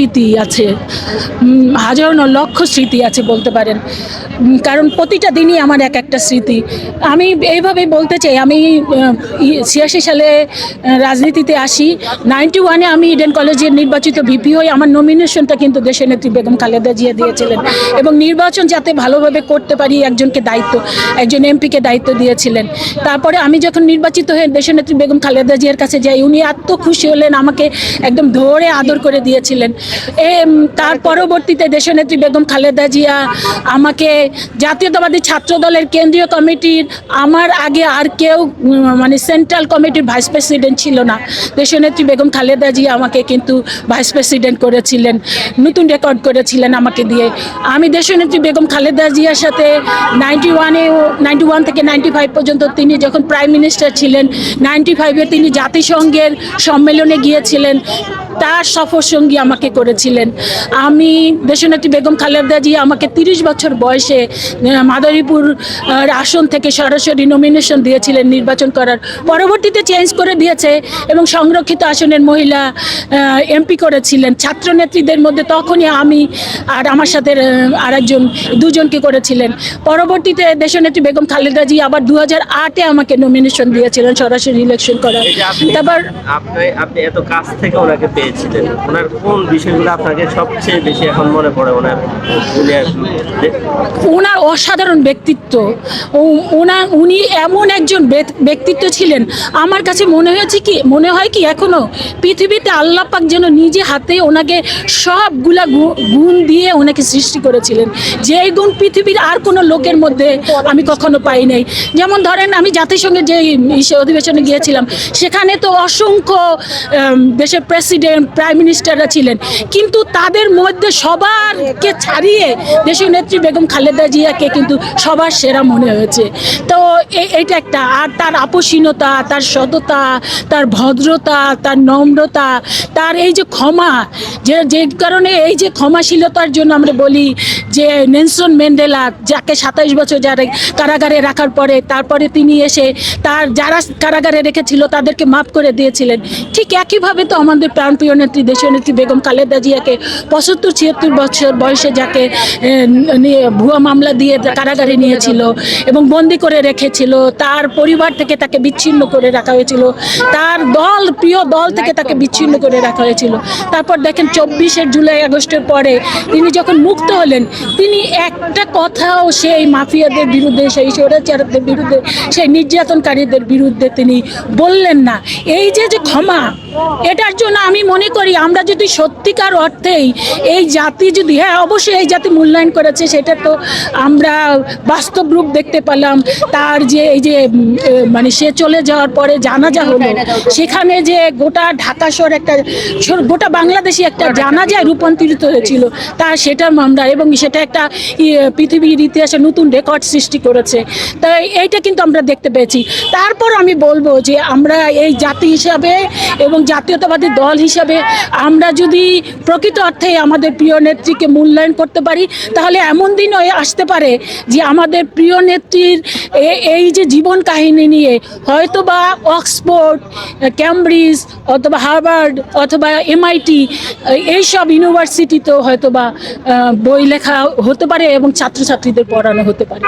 স্মৃতি আছে হাজারো ন লক্ষ স্মৃতি আছে বলতে পারেন। কারণ প্রতিটা দিনই আমার এক একটা স্মৃতি। আমি এইভাবে বলতে চাই, আমি ছিয়াশি সালে রাজনীতিতে আসি নাইনটি ওয়ানে আমি ইডেন কলেজের নির্বাচিত ভিপি হই। আমার নমিনেশনটা কিন্তু দেশের নেত্রী বেগম খালেদা জিয়া দিয়েছিলেন এবং নির্বাচন যাতে ভালোভাবে করতে পারি, একজনকে দায়িত্ব, একজন এমপিকে দায়িত্ব দিয়েছিলেন। তারপরে আমি যখন নির্বাচিত হয়ে দেশের নেত্রী বেগম খালেদা জিয়ার কাছে যাই, উনি এত খুশি হলেন, আমাকে একদম ধরে আদর করে দিয়েছিলেন। তার পরবর্তীতে দেশনেত্রী বেগম খালেদা জিয়া আমাকে জাতীয়তাবাদী ছাত্র দলের কেন্দ্রীয় কমিটির, আমার আগে আর কেউ মানে সেন্ট্রাল কমিটির ভাইস প্রেসিডেন্ট ছিল না। দেশনেত্রী বেগম খালেদা জিয়া আমাকে কিন্তু ভাইস প্রেসিডেন্ট করেছিলেন, নতুন রেকর্ড করেছিলেন আমাকে দিয়ে। আমি দেশনেত্রী বেগম খালেদা জিয়ার সাথে নাইনটি ওয়ানে নাইনটি ওয়ান থেকে নাইনটি ফাইভ পর্যন্ত তিনি যখন প্রাইম মিনিস্টার ছিলেন নাইনটি ফাইভে তিনি জাতিসংঘের সম্মেলনে গিয়েছিলেন। তার সফর সঙ্গী আমাকে করেছিলেন। আমি দেশনেত্রী বেগম খালেদা জিয়া আমাকে তিরিশ বছর বয়সে মাদারীপুর আসন থেকে সরাসরি নমিনেশন দিয়েছিলেন নির্বাচন করার। পরবর্তীতে চেঞ্জ করে দিয়েছে এবং সংরক্ষিত আসনের মহিলা এমপি করেছিলেন। ছাত্রনেত্রীদের মধ্যে তখনই আমি আর আমার সাথে আরেকজন দুজনকে করেছিলেন। পরবর্তীতে দেশনেত্রী বেগম খালেদা জি আবার দু হাজার আটে আমাকে নমিনেশন দিয়েছিলেন সরাসরি ইলেকশন করার। তারপর আপনি এত কাছ থেকে ওনাকে পেয়েছিলেন ওনার কোন বিষয়গুলো আপনাকে সবচেয়ে বেশি এখন মনে পড়ে ওনার ওনার অসাধারণ ব্যক্তিত্ব। ওনার উনি এমন একজন ব্যক্তিত্ব ছিলেন। আমার কাছে মনে হয়েছে কি, মনে হয় কি এখনও পৃথিবীতে আল্লাহ পাক যেন নিজে হাতে ওনাকে সবগুলা গুণ দিয়ে ওনাকে সৃষ্টি করেছিলেন। যে এই গুণ পৃথিবীর আর কোনো লোকের মধ্যে আমি কখনো পাই নাই। যেমন ধরেন, আমি জাতিসংঘের যে অধিবেশনে গিয়েছিলাম, সেখানে তো অসংখ্য দেশের প্রেসিডেন্ট প্রাইম মিনিস্টাররা ছিলেন। কিন্তু তাদের মধ্যে সবারকে ছাড়িয়ে দেশের নেত্রী বেগম খালেদা জিয়াকে কিন্তু সবার সেরা মনে হয়েছে। তো এইটা একটা। আর তার আপসীনতা তার সততা, তার ভদ্রতা, তার নম্রতা, তার এই যে ক্ষমা, যে যে কারণে এই যে ক্ষমাশীলতার জন্য আমরা বলি যে নেনসন ম্যান্ডেলা, যাকে সাতাইশ বছর যারা কারাগারে রাখার পরে, তারপরে তিনি এসে তার যারা কারাগারে রেখেছিল, তাদেরকে মাফ করে দিয়েছিলেন। ঠিক একইভাবে তো আমাদের প্রাণপ্রিয় নেত্রী, দেশীয় নেত্রী বেগম খালেদা জিয়াকে, পঁচাত্তর, ছিয়াত্তর বছর বয়সে যাকে নিয়ে ভুয়া মামলা দিয়ে কারাগারে নিয়েছিল এবং বন্দি করে রেখেছিল, তার পরিবার থেকে তাকে বিচ্ছিন্ন করে রাখা হয়েছিল, তার দল, প্রিয় দল থেকে তাকে বিচ্ছিন্ন করে রাখা হয়েছিল। তারপর দেখেন চব্বিশে জুলাই, আগস্টের পরে তিনি যখন মুক্ত হলেন, তিনি একটা কথাও সেই মাফিয়াদের বিরুদ্ধে, সেই স্বৈরাচারদের বিরুদ্ধে, সেই নির্যাতনকারীদের বিরুদ্ধে তিনি বললেন না। এই যে যে ক্ষমা, এটার জন্য আমি মনে করি আমরা যদি সত্যিকার অর্থেই এই জাতি যদি হ্যাঁ অবশ্যই এই জাতি মূল্যায়ন করেছে সেটা তো আমরা বাস্তব রূপ দেখতে পেলাম। তার যে এই যে মানে সে চলে যাওয়ার পরে জানাজা হলো সেখানে যে গোটা ঢাকা শহর একটা গোটা বাংলাদেশি একটা জানাজায় রূপান্তরিত হয়েছিল। তা সেটা আমরা এবং সেটা একটা পৃথিবীর ইতিহাসে নতুন রেকর্ড সৃষ্টি করেছে। তাই এইটা কিন্তু আমরা দেখতে পেয়েছি। তারপর আমি বলব যে আমরা এই জাতি হিসাবে এবং জাতীয়তাবাদী দল হিসাবে আমরা যদি প্রকৃত অর্থে আমাদের প্রিয় নেত্রীকে মূল্যায়ন করতে পারি, তাহলে এমন দিনও আসতে পারে যে আমাদের প্রিয় নেত্রীর এই যে জীবন কাহিনী নিয়ে হয়তো বা অক্সফোর্ড, ক্যামব্রিজ অথবা হার্ভার্ড অথবা এমআইটি এইসব ইউনিভার্সিটিতেও হয়তো বা বই লেখা হতে পারে এবং ছাত্রছাত্রীদের পড়ানো হতে পারে।